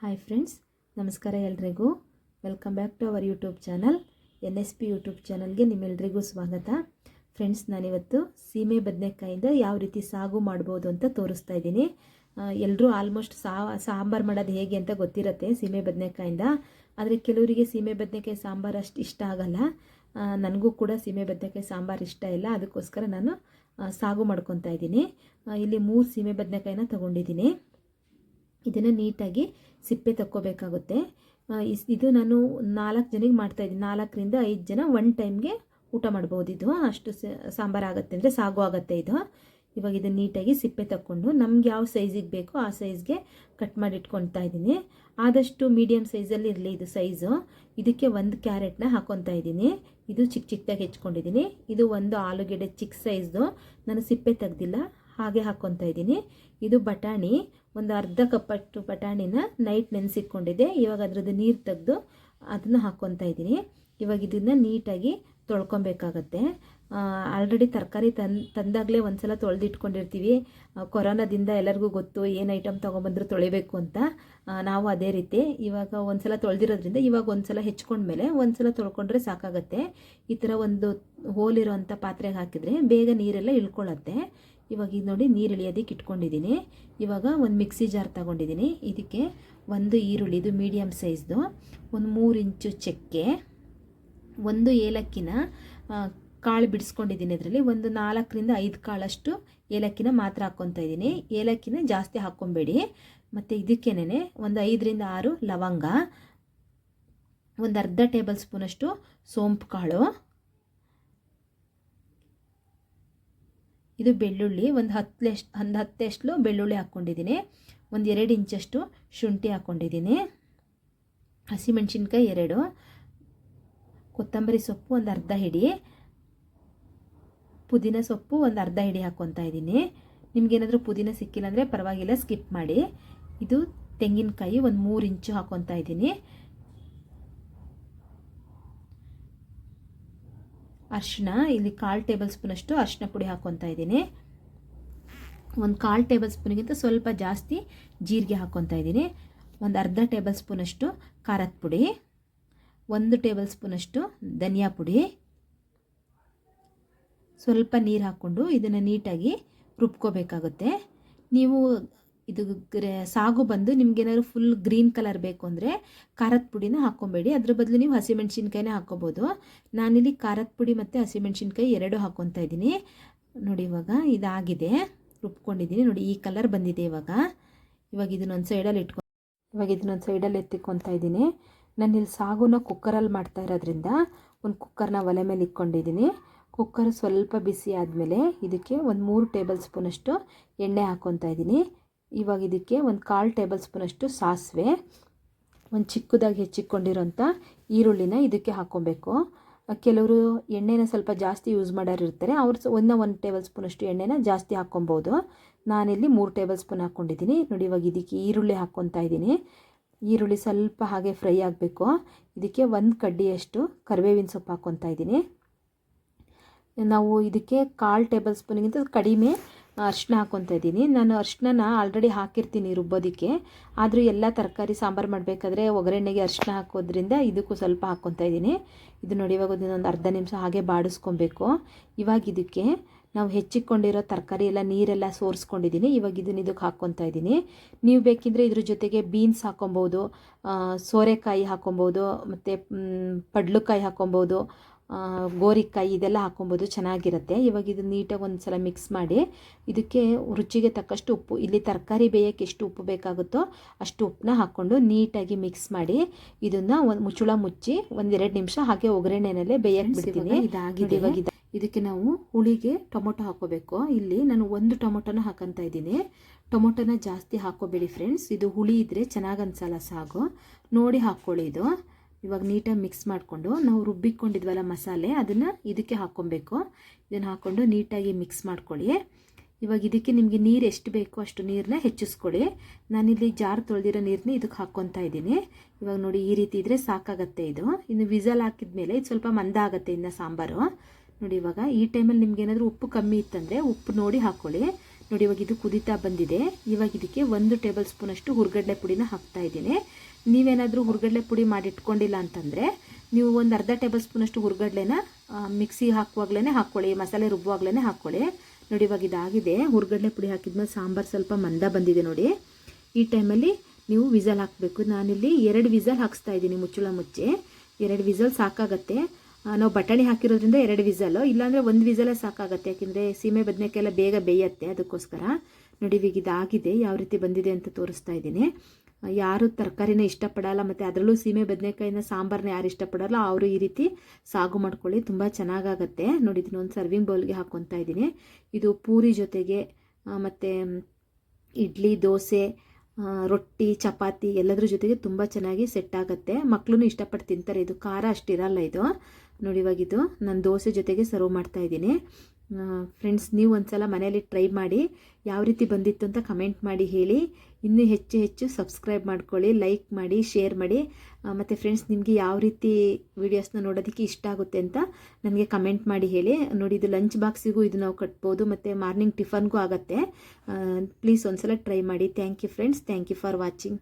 Hi friends ನಮಸ್ಕಾರ ಎಲ್ರಿಗೂ. Welcome back to our YouTube channel N S P YouTube ಚಾನಲ್ಗೆ ನಿಮ್ಮೆಲ್ರಿಗೂ ಸ್ವಾಗತ. ಫ್ರೆಂಡ್ಸ್ ನಾನಿವತ್ತು ಸೀಮೆ ಬದನೆಕಾಯಿಂದ ಯಾವ ರೀತಿ ಸಾಗು ಮಾಡ್ಬೋದು ಅಂತ ತೋರಿಸ್ತಾ ಇದ್ದೀನಿ. ಎಲ್ಲರೂ ಆಲ್ಮೋಸ್ಟ್ ಸಾ, ಸಾಂಬಾರು ಮಾಡೋದು ಹೇಗೆ ಅಂತ ಗೊತ್ತಿರುತ್ತೆ ಸೀಮೆ ಬದನೆಕಾಯಿಂದ. ಆದರೆ ಕೆಲವರಿಗೆ ಸೀಮೆ ಬದನೆಕಾಯಿ ಸಾಂಬಾರು ಅಷ್ಟು ಇಷ್ಟ ಆಗಲ್ಲ. ನನಗೂ ಕೂಡ ಸೀಮೆ ಬದನೆಕಾಯಿ ಸಾಂಬಾರು ಇಷ್ಟ ಇಲ್ಲ. ಅದಕ್ಕೋಸ್ಕರ ನಾನು ಸಾಗು ಮಾಡ್ಕೊತಾ ಇದ್ದೀನಿ. ಇಲ್ಲಿ ಮೂರು ಸೀಮೆ ಬದನೆಕಾಯಿನ ತೊಗೊಂಡಿದ್ದೀನಿ. ಇದನ್ನು ನೀಟಾಗಿ ಸಿಪ್ಪೆ ತಕ್ಕೋಬೇಕಾಗುತ್ತೆ. ಇದು ನಾನು ನಾಲ್ಕು ಜನಕ್ಕೆ ಮಾಡ್ತಾಯಿದ್ದೀನಿ ನಾಲ್ಕರಿಂದ ಐದು ಜನ ಒನ್ ಟೈಮ್ಗೆ ಊಟ ಮಾಡ್ಬೋದು ಇದು. ಅಷ್ಟು ಸಾಂಬಾರು ಆಗುತ್ತೆ ಅಂದರೆ ಸಾಗು ಆಗುತ್ತೆ ಇದು. ಇವಾಗ ಇದನ್ನು ನೀಟಾಗಿ ಸಿಪ್ಪೆ ತಕ್ಕೊಂಡು ನಮ್ಗೆ ಯಾವ ಸೈಜಿಗೆ ಬೇಕೋ ಆ ಸೈಜ್ಗೆ ಕಟ್ ಮಾಡಿ ಇಟ್ಕೊತಾ ಇದ್ದೀನಿ. ಆದಷ್ಟು ಮೀಡಿಯಮ್ ಸೈಜಲ್ಲಿ ಇರಲಿ ಇದು ಸೈಜು ಇದಕ್ಕೆ ಒಂದು ಕ್ಯಾರೆಟ್ನ ಹಾಕೊತಾ ಇದ್ದೀನಿ. ಇದು ಚಿಕ್ಕ ಚಿಕ್ಕದಾಗಿ ಹೆಚ್ಕೊಂಡಿದ್ದೀನಿ. ಇದು ಒಂದು ಆಲೂಗೆಡ್ಡೆ ಚಿಕ್ಕ ಸೈಜ್ದು ನಾನು ಸಿಪ್ಪೆ ತೆಗ್ದಿಲ್ಲ. ಹಾಗೆ ಹಾಕ್ಕೊತಾ ಇದ್ದೀನಿ. ಇದು ಬಟಾಣಿ. ಒಂದು ಅರ್ಧ ಕಪ್ಪಷ್ಟು ಬಟಾಣಿನ ನೈಟ್ ನೆನೆಸಿಟ್ಕೊಂಡಿದ್ದೆ. ಇವಾಗ ಅದರದ್ದು ನೀರು ತೆಗೆದು ಅದನ್ನು ಹಾಕ್ಕೊತಾ ಇದ್ದೀನಿ. ಇವಾಗ ಇದನ್ನು ನೀಟಾಗಿ ತೊಳ್ಕೊಬೇಕಾಗತ್ತೆ. ಆಲ್ರೆಡಿ ತರಕಾರಿ ತನ್ ತಂದಾಗಲೇ ಒಂದು ಸಲ ತೊಳೆದಿಟ್ಕೊಂಡಿರ್ತೀವಿ ಕೊರೋನಾದಿಂದ ಎಲ್ಲರಿಗೂ ಗೊತ್ತು ಏನು ಐಟಮ್ ತೊಗೊಂಬಂದ್ರು ತೊಳಿಬೇಕು ಅಂತ. ನಾವು ಅದೇ ರೀತಿ ಇವಾಗ ಒಂದು ಸಲ ತೊಳೆದಿರೋದ್ರಿಂದ ಇವಾಗ ಒಂದು ಸಲ ಹೆಚ್ಕೊಂಡ್ಮೇಲೆ ಒಂದು ಸಲ ತೊಳ್ಕೊಂಡ್ರೆ ಸಾಕಾಗತ್ತೆ. ಈ ಥರ ಒಂದು ಹೋಲಿರೋಂಥ ಪಾತ್ರೆಗೆ ಹಾಕಿದರೆ ಬೇಗ ನೀರೆಲ್ಲ ಇಳ್ಕೊಳ್ಳುತ್ತೆ. ಇವಾಗ ಇದು ನೋಡಿ ನೀರು ಇಳಿಯೋದಕ್ಕೆ ಇಟ್ಕೊಂಡಿದ್ದೀನಿ. ಇವಾಗ ಒಂದು ಮಿಕ್ಸಿ ಜಾರ್ ತಗೊಂಡಿದ್ದೀನಿ. ಇದಕ್ಕೆ ಒಂದು ಈರುಳ್ಳಿ ಇದು ಮೀಡಿಯಮ್ ಸೈಜ್ದು ಒಂದು ಮೂರು ಇಂಚು ಚಕ್ಕೆ, ಒಂದು ಏಲಕ್ಕಿನ ಕಾಳು ಬಿಡಿಸ್ಕೊಂಡಿದ್ದೀನಿ ಅದರಲ್ಲಿ ಒಂದು ನಾಲ್ಕರಿಂದ ಐದು ಕಾಳಷ್ಟು ಏಲಕ್ಕಿನ ಮಾತ್ರ ಹಾಕ್ಕೊತಾ ಇದ್ದೀನಿ. ಏಲಕ್ಕಿನ ಜಾಸ್ತಿ ಹಾಕ್ಕೊಬೇಡಿ. ಮತ್ತು ಇದಕ್ಕೇನೆ ಒಂದು ಐದರಿಂದ ಆರು ಲವಂಗ. ಒಂದು ಅರ್ಧ ಟೇಬಲ್ ಸ್ಪೂನಷ್ಟು ಸೋಂಪು ಕಾಳು. ಇದು ಬೆಳ್ಳುಳ್ಳಿ. ಒಂದು ಹತ್ತು ಒಂದು ಹತ್ತೆಷ್ಟು ಬೆಳ್ಳುಳ್ಳಿ ಹಾಕ್ಕೊಂಡಿದ್ದೀನಿ. ಒಂದು ಎರಡು ಇಂಚಷ್ಟು ಶುಂಠಿ ಹಾಕ್ಕೊಂಡಿದ್ದೀನಿ. ಹಸಿಮೆಣಸಿನ್ಕಾಯಿ ಎರಡು. ಕೊತ್ತಂಬರಿ ಸೊಪ್ಪು ಒಂದು ಅರ್ಧ ಹಿಡಿ. ಪುದೀನ ಸೊಪ್ಪು ಒಂದು ಅರ್ಧ ಹಿಡಿ ಹಾಕ್ಕೊತಾ ಇದ್ದೀನಿ. ನಿಮಗೇನಾದರೂ ಪುದೀನ ಸಿಕ್ಕಿಲ್ಲ ಅಂದರೆ ಪರವಾಗಿಲ್ಲ ಸ್ಕಿಪ್ ಮಾಡಿ. ಇದು ತೆಂಗಿನಕಾಯಿ ಒಂದು ಮೂರು ಇಂಚು ಹಾಕ್ಕೊತಾ ಇದ್ದೀನಿ. ಅರಿಶಿನ, ಇಲ್ಲಿ ಕಾಲು ಟೇಬಲ್ ಸ್ಪೂನಷ್ಟು ಅರಿಶಿನ ಪುಡಿ ಹಾಕ್ಕೊತಾ ಇದ್ದೀನಿ. ಒಂದು ಕಾಲು ಟೇಬಲ್ ಸ್ಪೂನಿಗಿಂತ ಸ್ವಲ್ಪ ಜಾಸ್ತಿ ಜೀರಿಗೆ ಹಾಕ್ಕೊತಾ ಇದ್ದೀನಿ. ಒಂದು ಅರ್ಧ ಟೇಬಲ್ ಸ್ಪೂನಷ್ಟು ಖಾರದ ಪುಡಿ. ಒಂದು ಟೇಬಲ್ ಸ್ಪೂನಷ್ಟು ಧನಿಯಾ ಪುಡಿ. ಸ್ವಲ್ಪ ನೀರು ಹಾಕ್ಕೊಂಡು ಇದನ್ನು ನೀಟಾಗಿ ರುಬ್ಕೋಬೇಕಾಗುತ್ತೆ. ನೀವು ಇದು ಸಾಗು ಬಂದು ನಿಮ್ಗೇನಾದ್ರು ಫುಲ್ ಗ್ರೀನ್ ಕಲರ್ ಬೇಕು ಅಂದರೆ ಖಾರದ ಪುಡಿನ ಹಾಕ್ಕೊಬೇಡಿ. ಅದ್ರ ಬದಲು ನೀವು ಹಸಿಮೆಣ್ಸಿನ್ಕಾಯಿನೇ ಹಾಕ್ಕೋಬೋದು. ನಾನಿಲ್ಲಿ ಖಾರದ ಪುಡಿ ಮತ್ತು ಹಸಿಮೆಣ್ಸಿನ್ಕಾಯಿ ಎರಡೂ ಹಾಕ್ಕೊತಾ ಇದ್ದೀನಿ. ನೋಡಿ ಇವಾಗ ಇದಾಗಿದೆ. ರುಬ್ಕೊಂಡಿದ್ದೀನಿ. ನೋಡಿ ಈ ಕಲರ್ ಬಂದಿದೆ ಇವಾಗ. ಇವಾಗ ಇದನ್ನೊಂದು ಸೈಡಲ್ಲಿ ಇಟ್ಕೊ, ಇವಾಗ ಇದನ್ನೊಂದು ಸೈಡಲ್ಲಿ ಎತ್ತಿಕ್ಕೊತಾ ಇದ್ದೀನಿ. ನಾನಿಲ್ಲಿ ಸಾಗುನ ಕುಕ್ಕರಲ್ಲಿ ಮಾಡ್ತಾ ಇರೋದ್ರಿಂದ ಒಂದು ಕುಕ್ಕರ್ನ ಒಲೆ ಮೇಲೆ ಇಟ್ಕೊಂಡಿದ್ದೀನಿ. ಕುಕ್ಕರ್ ಸ್ವಲ್ಪ ಬಿಸಿ ಆದಮೇಲೆ ಇದಕ್ಕೆ ಒಂದು ಮೂರು ಟೇಬಲ್ ಸ್ಪೂನಷ್ಟು ಎಣ್ಣೆ ಹಾಕ್ಕೊತಾ ಇದ್ದೀನಿ. ಇವಾಗ ಇದಕ್ಕೆ ಒಂದು ಕಾಲು ಟೇಬಲ್ ಸ್ಪೂನಷ್ಟು ಸಾಸಿವೆ, ಒಂದು ಚಿಕ್ಕದಾಗಿ ಹೆಚ್ಚಿಕೊಂಡಿರೋಂಥ ಈರುಳ್ಳಿನ ಇದಕ್ಕೆ ಹಾಕ್ಕೊಬೇಕು ಕೆಲವರು ಎಣ್ಣೆನ ಸ್ವಲ್ಪ ಜಾಸ್ತಿ ಯೂಸ್ ಮಾಡೋರು ಇರ್ತಾರೆ, ಅವ್ರು ಒಂದ ಒಂದು ಟೇಬಲ್ ಸ್ಪೂನಷ್ಟು ಎಣ್ಣೆನ ಜಾಸ್ತಿ ಹಾಕ್ಕೊಬೋದು ನಾನಿಲ್ಲಿ ಮೂರು ಟೇಬಲ್ ಸ್ಪೂನ್ ಹಾಕ್ಕೊಂಡಿದ್ದೀನಿ ನೋಡಿ ಇವಾಗ ಇದಕ್ಕೆ ಈರುಳ್ಳಿ ಹಾಕ್ಕೊತಾ ಇದ್ದೀನಿ. ಈರುಳ್ಳಿ ಸ್ವಲ್ಪ ಹಾಗೆ ಫ್ರೈ ಆಗಬೇಕು. ಇದಕ್ಕೆ ಒಂದು ಕಡ್ಡಿಯಷ್ಟು ಕರಿಬೇವಿನ ಸೊಪ್ಪು ಹಾಕ್ಕೊತಾ ಇದ್ದೀನಿ. ನಾವು ಇದಕ್ಕೆ ಕಾಲು ಟೇಬಲ್ ಸ್ಪೂನಿಗಿಂತ ಕಡಿಮೆ ಅರಿಶಿನ ಹಾಕ್ಕೊತಾ ಇದ್ದೀನಿ. ನಾನು ಅರಿಶಿನ ಆಲ್ರೆಡಿ ಹಾಕಿರ್ತೀನಿ ರುಬ್ಬೋದಕ್ಕೆ. ಆದರೂ ಎಲ್ಲ ತರಕಾರಿ ಸಾಂಬಾರು ಮಾಡಬೇಕಾದ್ರೆ ಒಗ್ಗರಣೆಗೆ ಅರಿಶಿನ ಹಾಕೋದ್ರಿಂದ ಇದಕ್ಕೂ ಸ್ವಲ್ಪ ಹಾಕ್ಕೊತಾ ಇದ್ದೀನಿ. ಇದು ನೋಡಿ ಇವಾಗ ಒಂದು ಅರ್ಧ ನಿಮಿಷ ಹಾಗೆ ಬಾಡಿಸ್ಕೊಬೇಕು. ಇವಾಗ ಇದಕ್ಕೆ ನಾವು ಹೆಚ್ಚಿಕೊಂಡಿರೋ ತರಕಾರಿ ಎಲ್ಲ ನೀರೆಲ್ಲ ಸೋರಿಸ್ಕೊಂಡಿದ್ದೀನಿ. ಇವಾಗ ಇದನ್ನ ಇದಕ್ಕೆ ಹಾಕ್ಕೊತಾ ಇದ್ದೀನಿ. ನೀವು ಬೇಕಿದ್ರೆ ಇದ್ರ ಜೊತೆಗೆ ಬೀನ್ಸ್ ಹಾಕ್ಕೊಬೋದು ಸೋರೆಕಾಯಿ ಹಾಕೊಬೋದು ಮತ್ತು ಪಡ್ಲುಕಾಯಿ ಹಾಕ್ಕೊಬೋದು ಆ, ಗೋರಿಕಾಯಿ ಇದೆಲ್ಲ ಹಾಕ್ಕೊಬೋದು ಚೆನ್ನಾಗಿರುತ್ತೆ. ಇವಾಗ ಇದು ನೀಟಾಗಿ ಒಂದು ಸಲ ಮಿಕ್ಸ್ ಮಾಡಿ ಇದಕ್ಕೆ ರುಚಿಗೆ ತಕ್ಕಷ್ಟು ಉಪ್ಪು ಇಲ್ಲಿ ತರಕಾರಿ ಬೇಯಕ್ಕೆ ಎಷ್ಟು ಉಪ್ಪು ಬೇಕಾಗುತ್ತೋ ಅಷ್ಟು ಉಪ್ಪನ್ನ ಹಾಕ್ಕೊಂಡು ನೀಟಾಗಿ ಮಿಕ್ಸ್ ಮಾಡಿ ಇದನ್ನು ಒಂದು ಮುಚ್ಚುಳ ಮುಚ್ಚಿ ಒಂದೆರಡು ನಿಮಿಷ ಹಾಗೆ ಒಗ್ಗರಣೆನಲ್ಲೇ ಬೇಯಕ್ಕೆ ಬಿಡ್ತೀನಿ. ಇದಾಗಿದೆ. ಇವಾಗ ಇದು- ಇದಕ್ಕೆ ನಾವು ಹುಳಿಗೆ ಟೊಮೊಟೊ ಹಾಕೋಬೇಕು ಇಲ್ಲಿ ನಾನು ಒಂದು ಟೊಮೊಟೊನ ಹಾಕಂತ ಇದ್ದೀನಿ. ಟೊಮೊಟೊನ ಜಾಸ್ತಿ ಹಾಕೋಬೇಡಿ ಫ್ರೆಂಡ್ಸ್ ಇದು ಹುಳಿ ಇದ್ದರೆ ಚೆನ್ನಾಗಿ ಅನ್ಸಲ್ಲ ಸಾಗು. ನೋಡಿ ಹಾಕ್ಕೊಳ್ಳಿ ಇದು. ಇವಾಗ ನೀಟಾಗಿ ಮಿಕ್ಸ್ ಮಾಡಿಕೊಂಡು ನಾವು ರುಬ್ಬಿಕೊಂಡಿದ್ವಲ್ಲ ಮಸಾಲೆ, ಅದನ್ನು ಇದಕ್ಕೆ ಹಾಕ್ಕೊಬೇಕು. ಇದನ್ನು ಹಾಕ್ಕೊಂಡು ನೀಟಾಗಿ ಮಿಕ್ಸ್ ಮಾಡ್ಕೊಳ್ಳಿ. ಇವಾಗ ಇದಕ್ಕೆ ನಿಮಗೆ ನೀರು ಎಷ್ಟು ಬೇಕೋ ಅಷ್ಟು ನೀರನ್ನ ಹೆಚ್ಚಿಸ್ಕೊಳ್ಳಿ. ನಾನಿಲ್ಲಿ ಜಾರ್ ತೊಳೆದಿರೋ ನೀರನ್ನ ಇದಕ್ಕೆ ಹಾಕ್ಕೊತಾ ಇದ್ದೀನಿ. ಇವಾಗ ನೋಡಿ, ಈ ರೀತಿ ಇದ್ದರೆ ಸಾಕಾಗತ್ತೆ ಇದು. ಇನ್ನು ವಿಸಲ್ ಹಾಕಿದ್ಮೇಲೆ ಇದು ಸ್ವಲ್ಪ ಮಂದ ಆಗುತ್ತೆ ಇನ್ನು ಸಾಂಬಾರು. ನೋಡಿ ಇವಾಗ ಈ ಟೈಮಲ್ಲಿ ನಿಮ್ಗೆ ಏನಾದರೂ ಉಪ್ಪು ಕಮ್ಮಿ ಇತ್ತಂದರೆ ಉಪ್ಪು ನೋಡಿ ಹಾಕ್ಕೊಳ್ಳಿ. ನೋಡಿ, ಇವಾಗ ಇದು ಕುದಿತಾ ಬಂದಿದೆ. ಇವಾಗ ಇದಕ್ಕೆ ಒಂದು ಟೇಬಲ್ ಸ್ಪೂನಷ್ಟು ಹುರ್ಗಡ್ಲೆ ಪುಡಿನ ಹಾಕ್ತಾ ಇದ್ದೀನಿ. ನೀವೇನಾದರೂ ಹುರ್ಗಡ್ಲೆ ಪುಡಿ ಮಾಡಿ ಇಟ್ಕೊಂಡಿಲ್ಲ ಅಂತಂದರೆ ನೀವು ಒಂದು ಅರ್ಧ ಟೇಬಲ್ ಸ್ಪೂನಷ್ಟು ಹುರ್ಗಡ್ಲೆನ ಮಿಕ್ಸಿ ಹಾಕುವಾಗ್ಲೇ ಹಾಕ್ಕೊಳ್ಳಿ, ಮಸಾಲೆ ರುಬ್ಬುವಾಗ್ಲೇ ಹಾಕ್ಕೊಳ್ಳಿ. ನೋಡಿ, ಇವಾಗ ಇದಾಗಿದೆ. ಹುರ್ಗಡ್ಲೆ ಪುಡಿ ಹಾಕಿದ್ಮೇಲೆ ಸಾಂಬಾರು ಸ್ವಲ್ಪ ಮಂದ ಬಂದಿದೆ ನೋಡಿ. ಈ ಟೈಮಲ್ಲಿ ನೀವು ವಿಸಲ್ ಹಾಕಬೇಕು. ನಾನಿಲ್ಲಿ ಎರಡು ವಿಸಲ್ ಹಾಕಿಸ್ತಾ ಇದ್ದೀನಿ ಮುಚ್ಚಳ ಮುಚ್ಚಿ. ಎರಡು ವಿಸಲ್ ಸಾಕಾಗತ್ತೆ. ನಾವು ಬಟಾಣಿ ಹಾಕಿರೋದ್ರಿಂದ ಎರಡು ವಿಸಲು, ಇಲ್ಲಾಂದರೆ ಒಂದು ವಿಸಲೇ ಸಾಕಾಗುತ್ತೆ, ಯಾಕೆಂದರೆ ಸೀಮೆ ಬದನೆಕಾಯಿ ಎಲ್ಲ ಬೇಗ ಬೇಯತ್ತೆ ಅದಕ್ಕೋಸ್ಕರ. ನೋಡಿ ಈಗ ಇದಾಗಿದೆ, ಯಾವ ರೀತಿ ಬಂದಿದೆ ಅಂತ ತೋರಿಸ್ತಾ ಇದ್ದೀನಿ. ಯಾರು ತರಕಾರಿನ ಇಷ್ಟಪಡಲ್ಲ, ಮತ್ತು ಅದರಲ್ಲೂ ಸೀಮೆ ಬದನೆಕಾಯಿನ ಸಾಂಬಾರನ್ನ ಯಾರು ಇಷ್ಟಪಡಲ್ಲ, ಅವರು ಈ ರೀತಿ ಸಾಗು ಮಾಡ್ಕೊಳ್ಳಿ, ತುಂಬ ಚೆನ್ನಾಗಾಗತ್ತೆ. ನೋಡಿ, ಇದನ್ನ ಒಂದು ಸರ್ವಿಂಗ್ ಬೌಲ್ಗೆ ಹಾಕ್ಕೊತಾ ಇದ್ದೀನಿ. ಇದು ಪೂರಿ ಜೊತೆಗೆ ಮತ್ತು ಇಡ್ಲಿ, ದೋಸೆ ರೊಟ್ಟಿ, ಚಪಾತಿ ಎಲ್ಲದರ ಜೊತೆಗೆ ತುಂಬ ಚೆನ್ನಾಗಿ ಸೆಟ್ ಆಗುತ್ತೆ. ಮಕ್ಕಳು ಇಷ್ಟಪಟ್ಟು ತಿಂತಾರೆ, ಇದು ಖಾರ ಅಷ್ಟಿರಲ್ಲ ಇದು. ನೋಡಿ ಇವಾಗಿದ್ದು ನಾನು ದೋಸೆ ಜೊತೆಗೆ ಸರ್ವ್ ಮಾಡ್ತಾ ಇದ್ದೀನಿ. ಫ್ರೆಂಡ್ಸ್ ನೀವು ಒಂದ್ಸಲ ಮನೆಯಲ್ಲಿ ಟ್ರೈ ಮಾಡಿ, ಯಾವ ರೀತಿ ಬಂದಿತ್ತು ಅಂತ ಕಮೆಂಟ್ ಮಾಡಿ ಹೇಳಿ. ಇನ್ನೂ ಹೆಚ್ಚು ಹೆಚ್ಚು ಸಬ್ಸ್ಕ್ರೈಬ್ ಮಾಡ್ಕೊಳ್ಳಿ ಲೈಕ್ ಮಾಡಿ ಶೇರ್ ಮಾಡಿ. ಮತ್ತು ಫ್ರೆಂಡ್ಸ್ ನಿಮಗೆ ಯಾವ ರೀತಿ ವೀಡಿಯೋಸ್ನ ನೋಡೋದಕ್ಕೆ ಇಷ್ಟ ಆಗುತ್ತೆ ಅಂತ ನನಗೆ ಕಮೆಂಟ್ ಮಾಡಿ ಹೇಳಿ. ನೋಡಿ, ಇದು ಲಂಚ್ ಬಾಕ್ಸಿಗೂ ಇದು ನಾವು ಕಟ್ಬೋದು, ಮತ್ತು ಮಾರ್ನಿಂಗ್ ಟಿಫನ್ಗೂ ಆಗುತ್ತೆ. ಪ್ಲೀಸ್ ಒಂದ್ಸಲ ಟ್ರೈ ಮಾಡಿ. Thank you friends thank you for watching